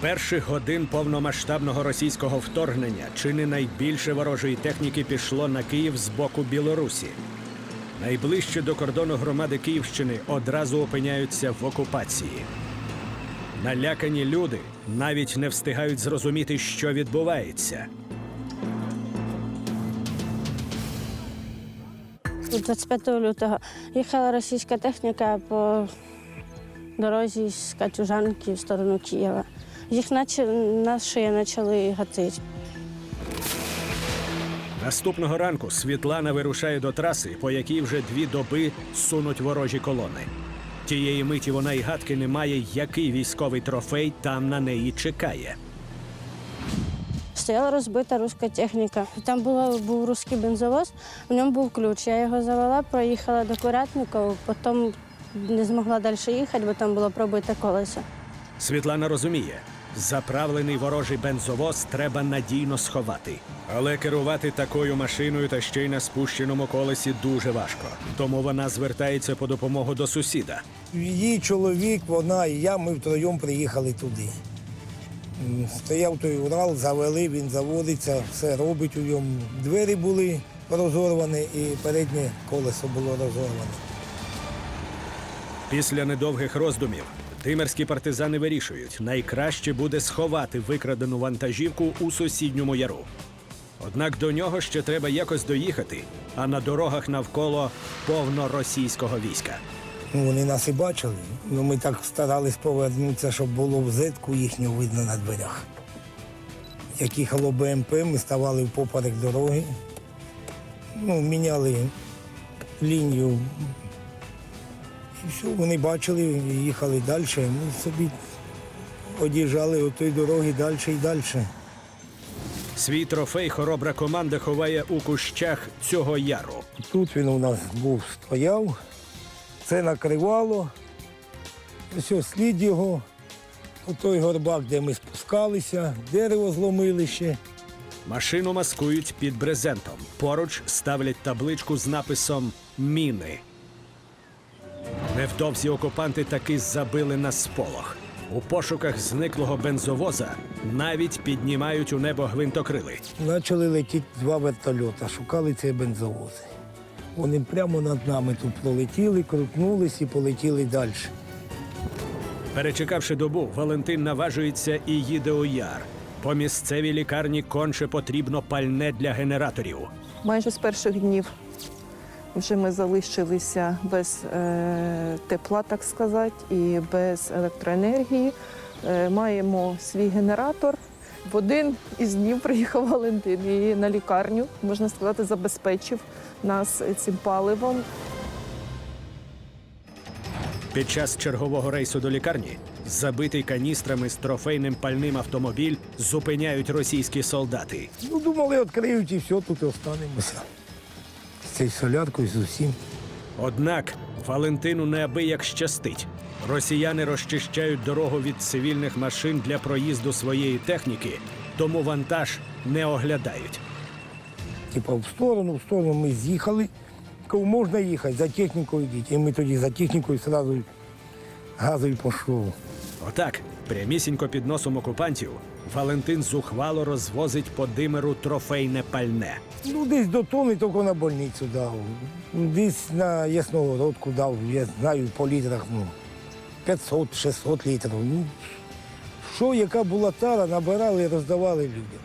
перших годин повномасштабного російського вторгнення чи не найбільше ворожої техніки пішло на Київ з боку Білорусі. Найближче до кордону громади Київщини одразу опиняються в окупації. Налякані люди навіть не встигають зрозуміти, що відбувається. Тут 25 лютого їхала російська техніка по дорозі з Катюжанки в сторону Києва. Їх наче наші почали гатити. Наступного ранку Світлана вирушає до траси, по якій вже дві доби сунуть ворожі колони. Тієї миті вона й гадки не має, який військовий трофей там на неї чекає. Стояла розбита руська техніка. Там було, був русський бензовоз, в ньому був ключ. Я його завела, проїхала до Курятникова, потім не змогла далі їхати, бо там було пробите колесо. Світлана розуміє, заправлений ворожий бензовоз треба надійно сховати. Але керувати такою машиною та ще й на спущеному колесі дуже важко. Тому вона звертається по допомогу до сусіда. Її чоловік, вона і я, ми втроєм приїхали туди. Стояв той Урал, завели, він заводиться, все робить у ньому. Двері були розорвані і переднє колесо було розорване. Після недовгих роздумів димерські партизани вирішують, найкраще буде сховати викрадену вантажівку у сусідньому яру. Однак до нього ще треба якось доїхати, а на дорогах навколо повно російського війська. Ну, вони нас і бачили. Ну, ми так старались повернутися, щоб було взитку їхню видно на дверях. Як їхало БМП, ми ставали впоперек дороги, ну, міняли лінію. Все, вони бачили, і їхали далі. Ми собі од'їжджали від тої дороги далі і далі. Свій трофей хоробра команда ховає у кущах цього яру. Тут він у нас був стояв, це накривало. Ось слід його, отой горбак, де ми спускалися, дерево зломили ще. Машину маскують під брезентом. Поруч ставлять табличку з написом Міни. Невдовзі окупанти таки забили на сполох. У пошуках зниклого бензовоза навіть піднімають у небо гвинтокрили. Почали летіти два вертольота, шукали ці бензовози. Вони прямо над нами тут пролетіли, крутнулись і полетіли далі. Перечекавши добу, Валентин наважується і їде у яр. По місцевій лікарні конче потрібно пальне для генераторів. Майже з перших днів вже ми залишилися без е, тепла, так сказати, і без електроенергії. Е, маємо свій генератор. В один із днів приїхав Валентин і на лікарню, можна сказати, забезпечив нас цим паливом. Під час чергового рейсу до лікарні забитий каністрами з трофейним пальним автомобіль зупиняють російські солдати. Ну, думали, відкриють і все, тут і останемося. Цією соляркою, з усім. Однак Валентину неабияк щастить. Росіяни розчищають дорогу від цивільних машин для проїзду своєї техніки, тому вантаж не оглядають. Типа в сторону, в сторону ми з'їхали. Кажу, можна їхати, за технікою йдіть. І ми тоді за технікою одразу газовий пішов. Отак, прямісінько під носом окупантів, Валентин зухвало розвозить по димеру трофейне пальне. Ну, десь до тони тільки на больницю дав. Десь на Ясногородку дав, я знаю, по літрах, ну, 500-600 літрів. Ну, що, яка була тара, набирали і роздавали людям.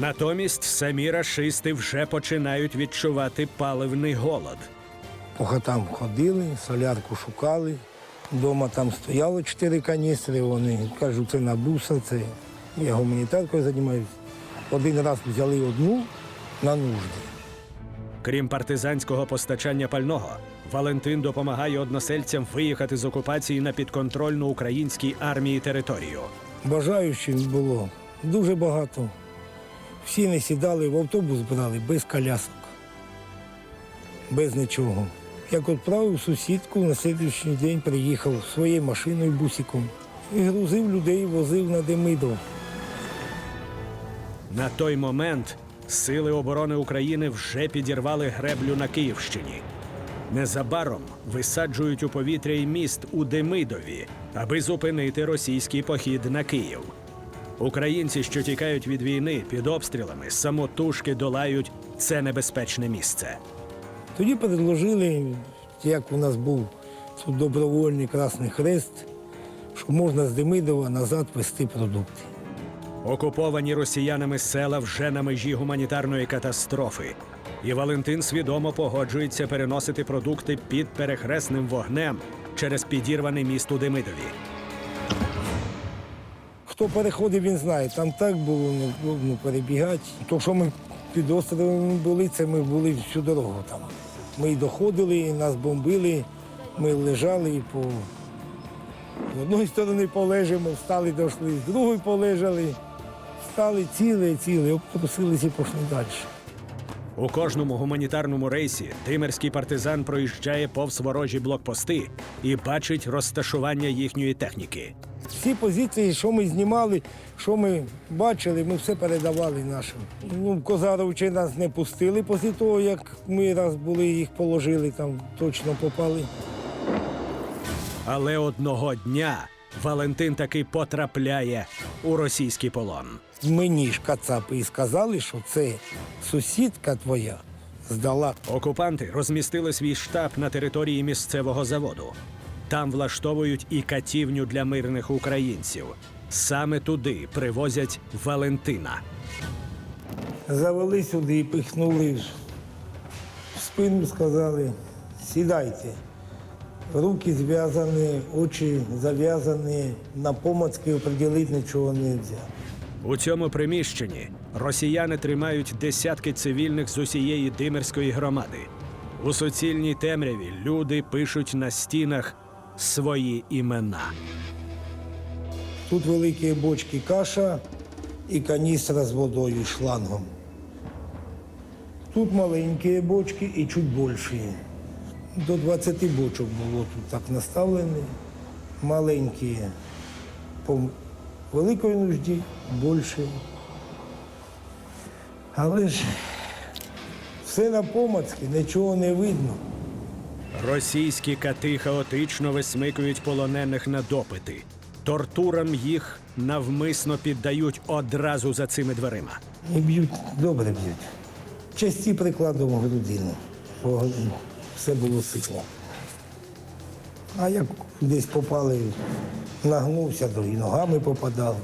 Натомість самі рашисти вже починають відчувати паливний голод. По хатам ходили, солярку шукали. Дома там стояло чотири каністри, вони кажуть, це на буса, це я гуманітаркою займаюся. Один раз взяли одну на нужди. Крім партизанського постачання пального, Валентин допомагає односельцям виїхати з окупації на підконтрольну українській армії територію. Бажаючих було дуже багато. Всі не сідали, в автобус брали без колясок, без нічого. Як відправив сусідку, на слідуючий день приїхав своєю машиною бусиком і грузив людей, возив на Демидов. На той момент сили оборони України вже підірвали греблю на Київщині. Незабаром висаджують у повітря й міст у Демидові, аби зупинити російський похід на Київ. Українці, що тікають від війни під обстрілами, самотужки долають це небезпечне місце. Тоді предложили, як у нас був тут добровольний Красний Хрест, що можна з Демидова назад вести продукти. Окуповані росіянами села вже на межі гуманітарної катастрофи. І Валентин свідомо погоджується переносити продукти під перехресним вогнем через підірваний міст у Демидові. Хто переходив, він знає. Там так було, не було ну, перебігати. То, що ми під островом були, це ми були всю дорогу там. Ми й доходили, нас бомбили, ми лежали і по з одної сторони полежимо, встали, дійшли, з другої полежали, встали ціле, ціле, обтрусилися і пішли далі. У кожному гуманітарному рейсі димерський партизан проїжджає повз ворожі блокпости і бачить розташування їхньої техніки. Всі позиції, що ми знімали, що ми бачили, ми все передавали нашим. Ну, Козаровичі нас не пустили після того, як ми раз були, їх положили, там точно попали. Але одного дня Валентин таки потрапляє у російський полон. Мені ж кацапи і сказали, що це сусідка твоя здала. Окупанти розмістили свій штаб на території місцевого заводу. Там влаштовують і катівню для мирних українців. Саме туди привозять Валентина. Завели сюди і пихнули в спину, сказали, сідайте. Руки зв'язані, очі зав'язані, на помацки оприділити нічого не можна. У цьому приміщенні росіяни тримають десятки цивільних з усієї димерської громади. У суцільній темряві люди пишуть на стінах свої імена. Тут великі бочки каша і каністра з водою шлангом. Тут маленькі бочки і чуть більші. До 20 бочок було тут так наставлені. Маленькі по великої нужді, більші. Але ж все на помацки, нічого не видно. Російські кати хаотично висмикують полонених на допити. Тортурам їх навмисно піддають одразу за цими дверима. І б'ють, добре б'ють. Часті прикладом грудину, бо все було сильно. А як десь попали, нагнувся, то і ногами попадав.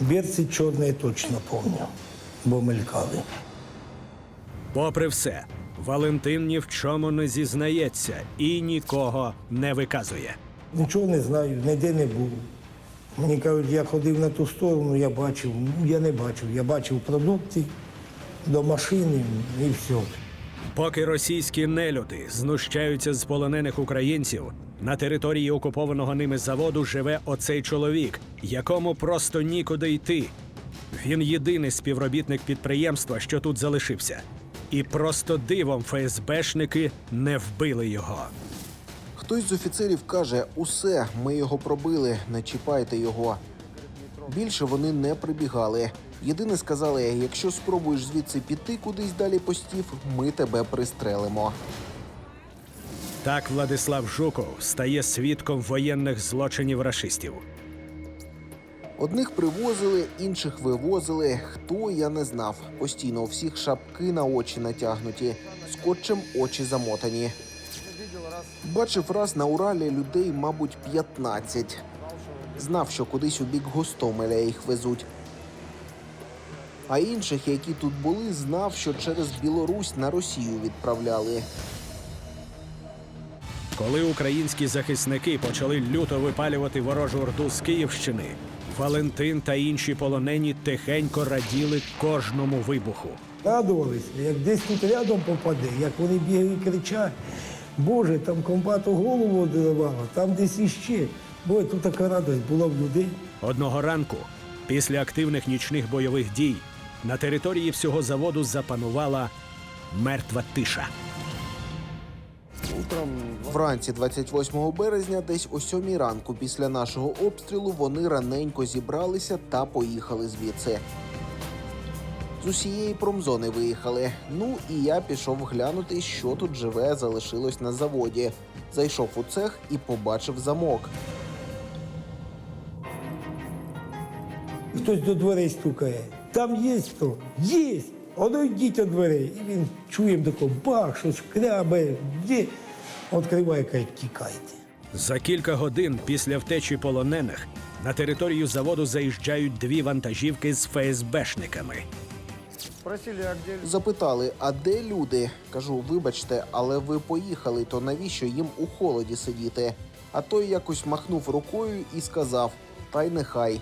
Берці чорні точно пам'ятаю, бо мелькали. Попри все, Валентин ні в чому не зізнається і нікого не виказує. Нічого не знаю, ніде не був. Мені кажуть, я ходив на ту сторону, я бачив. Ну, я не бачив. Я бачив продукти до машини і все. Поки російські нелюди знущаються з полонених українців, на території окупованого ними заводу живе оцей чоловік, якому просто нікуди йти. Він єдиний співробітник підприємства, що тут залишився. І просто дивом ФСБшники не вбили його. Хтось з офіцерів каже: усе, ми його пробили, не чіпайте його. Більше вони не прибігали. Єдине сказали: якщо спробуєш звідси піти кудись далі постів, ми тебе пристрелимо. Так Владислав Жуков стає свідком воєнних злочинів рашистів. Одних привозили, інших вивозили. Хто я не знав. Постійно у всіх шапки на очі натягнуті, скотчем очі замотані. Бачив раз на Уралі людей, мабуть, 15. Знав, що кудись у бік Гостомеля їх везуть. А інших, які тут були, знав, що через Білорусь на Росію відправляли. Коли українські захисники почали люто випалювати ворожу орду з Київщини, Валентин та інші полонені тихенько раділи кожному вибуху. Радувалися, як десь тут рядом попаде, як вони бігають і кричать. Боже, там комбату голову одривало, там десь іще. Бо тут така радість була в людей. Одного ранку, після активних нічних бойових дій, на території всього заводу запанувала мертва тиша. Вранці 28 березня, десь о 7 ранку після нашого обстрілу, вони раненько зібралися та поїхали звідси. З усієї промзони виїхали. Ну і я пішов глянути, що тут живе залишилось на заводі. Зайшов у цех і побачив замок. Хтось до дверей стукає. Там є хто? Є! Оно йдіть до дверей. І він чуємо тако бах, щось крябе, де. Відкриває, каже, тікайте. За кілька годин після втечі полонених на територію заводу заїжджають дві вантажівки з ФСБшниками. Запитали, а де люди? Кажу, вибачте, але ви поїхали, то навіщо їм у холоді сидіти? А той якось махнув рукою і сказав: Та й нехай.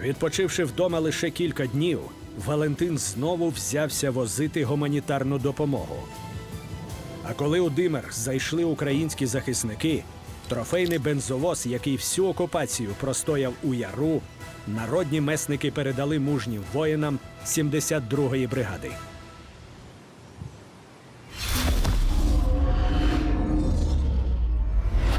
Відпочивши вдома лише кілька днів, Валентин знову взявся возити гуманітарну допомогу. А коли у Димер зайшли українські захисники, трофейний бензовоз, який всю окупацію простояв у яру, народні месники передали мужнім воїнам 72-ї бригади.